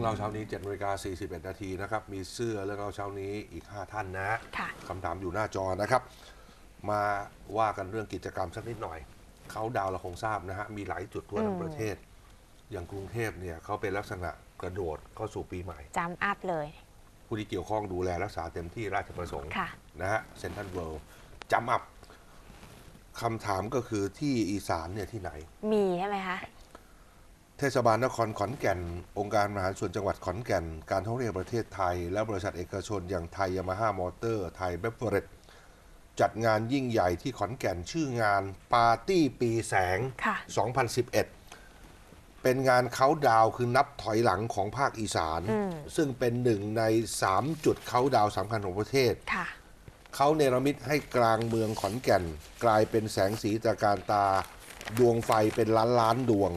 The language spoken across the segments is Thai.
รื่องเราเช้านี้7นาฬิกา41นาทีนะครับมีเสื้อเรื่องเราเช้านี้อีก 5 ท่านนะฮะค่ะคำถามอยู่หน้าจอนะครับ มาว่ากันเรื่องกิจกรรมสักนิดหน่อย เขาดาวน์เราคงทราบนะฮะมีหลายจุดทั่วทั้งประเทศ อย่างกรุงเทพเนี่ยเขาเป็นลักษณะกระโดดเข้าสู่ปีใหม่จำอัพเลย ผู้ที่เกี่ยวข้องดูแลรักษาเต็มที่ราชประสงค์ค่ะนะฮะเซนทันเวิลด์จำอัพคำถามก็คือที่อีสานเนี่ยที่ไหน มีใช่ไหมคะ เทศบาลนครขอนแก่น องค์การบริหารส่วนจังหวัดขอนแก่น การท่องเที่ยวประเทศไทย และบริษัทเอกชนอย่างไทยยามาฮ่ามอเตอร์ ไทยเบเวอเรจจัดงานยิ่งใหญ่ที่ขอนแก่นชื่องานปาร์ตี้ปีแสง ค่ะ 2011 เป็นงานเขาน์ดาวน์คือนับถอยหลังของภาคอีสาน อืม ซึ่งเป็นหนึ่งใน 3 จุดเขาน์ดาวน์สำคัญของประเทศ ค่ะ เขาเนรมิตให้กลางเมืองขอนแก่น กลายเป็นแสงสีตระการตา ดวงไฟเป็นล้านล้านๆดวง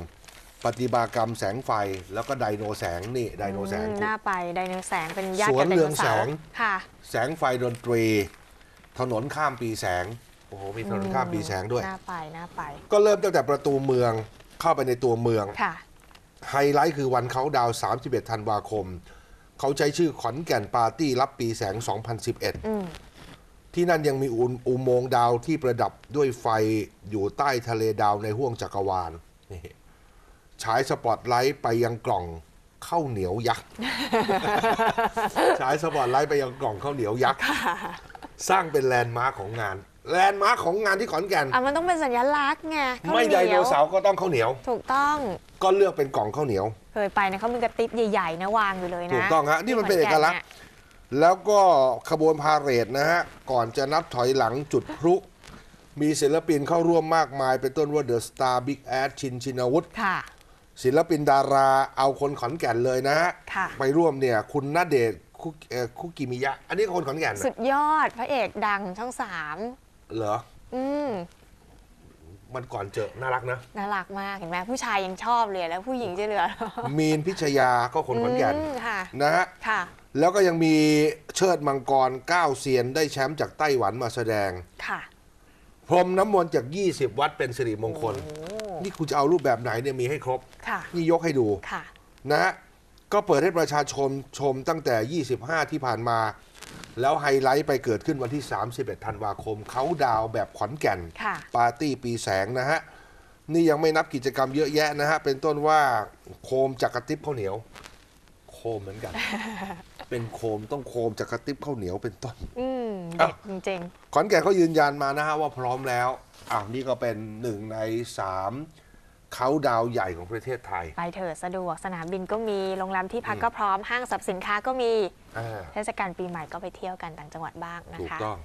ปฏิมากรรมแสงไฟแล้วก็ไดโนแสงนี่ไดโนแสงอืมหน้าไปไดโนแสงเป็นญาติสวนกับไดเรืโนองเสาแสร์งค่ะ แสงไฟดนตรี ถนนข้ามปีแสงโอ้โหมีถนนข้ามปีแสงด้วยหน้าไปหน้าไป ก็เริ่มตั้งแต่ประตูเมืองเข้าไปในตัวเมืองค่ะไฮไลท์คือวันเขาน์ดาวน์31 ธันวาคม เขาใช้ชื่อขอนแก่นปาร์ตี้รับปีแสง 2011อืมที่นั่นยังมีอุอุโมงค์ดาวที่ประดับด้วยไฟอยู่ใต้ทะเลดาวในห้วงจักรวาลนี่ ฉายสปอตไลท์ไปยังกล่องข้าวเหนียวยักษ์ ฉายสปอตไลท์ไปยังกล่องข้าวเหนียวยักษ์ สร้างเป็นแลนด์มาร์คของงาน แลนด์มาร์คของงานที่ขอนแก่น อะมันต้องเป็นสัญลักษณ์ไงข้าวไม่เหไดนีโนยวเสาร์ก็ต้องข้าวเหนียว ถูกต้องก็เลือกเป็นกล่องข้าวเหนียว เคยไปนะเขามีกระติบใหญ่ๆนะวางอยู่เลยนะถูกต้องฮะนี่มันเป็นเอกลักษณ์ที่ขนแก่แล้วก็ขบวนพาเหรดนะฮะ ก่อนจะนับถอยหลังจุดพลุมีศิลปินเข้าร่วมมากมาย เป็นต้นว่าเดอะสตาร์บิ๊กแอดชินชินวุฒิค่ะ ศิลปินดาราเอาคนขอนแก่นเลยนะฮะค่ะไปร่วมเนี่ยคุณณเดชน์คุกเอ่อคุกิมิยะ อันนี้คนขอนแก่นสุดยอดพระเอกดังช่องสามเหรอ อืมมันก่อนเจอน่ารักนะ น่ารักมากเห็นไหมผู้ชายยังชอบเลยแล้วผู้หญิงจะเหลือมีนพิชยาก็คนขอนแก่นมค่ะ นะฮะ ค่ะ แล้วก็ยังมีเชิดมังกรก้าวเซียนได้แชมป์จากไต้หวันมาแสดง ค่ะพรมน้ำมนต์จาก 20 วัดเป็นสิริมงคล โอ้ นี่คุณจะเอารูปแบบไหนเนี่ยมีให้ครบค่ะนี่ยกให้ดูค่ะนะฮะก็เปิดให้ประชาชนชมตั้งแต่ 25 ที่ผ่านมา แล้วไฮไลท์ไปเกิดขึ้นวันที่ 31 ธันวาคม เขาดาวน์แบบขอนแก่นค่ะปาร์ตี้ปีแสงนะฮะ นี่ยังไม่นับกิจกรรมเยอะแยะนะฮะ เป็นต้นว่าโคมจักรติบข้าวเหนียว โคมเหมือนกัน เป็นโคมต้องโคมจักรติบข้าวเหนียวเป็นต้นอืมอ้า เด็วกจริงขอนแก่นเขายืนยันมานะฮะว่าพร้อมแล้วอ้าวนี่ก็เป็นหนึ่งในสามเขาดาวน์ใหญ่ของประเทศไทยๆไปเถิดสะดวกสนามบินก็มีโรงแรมที่พักก็พร้อมห้างสรรพสินค้าก็มีอ่าเทศกาลปีใหม่ก็ไปเที่ยวกันต่างจังหวัดบ้างนะถูกคะต้อง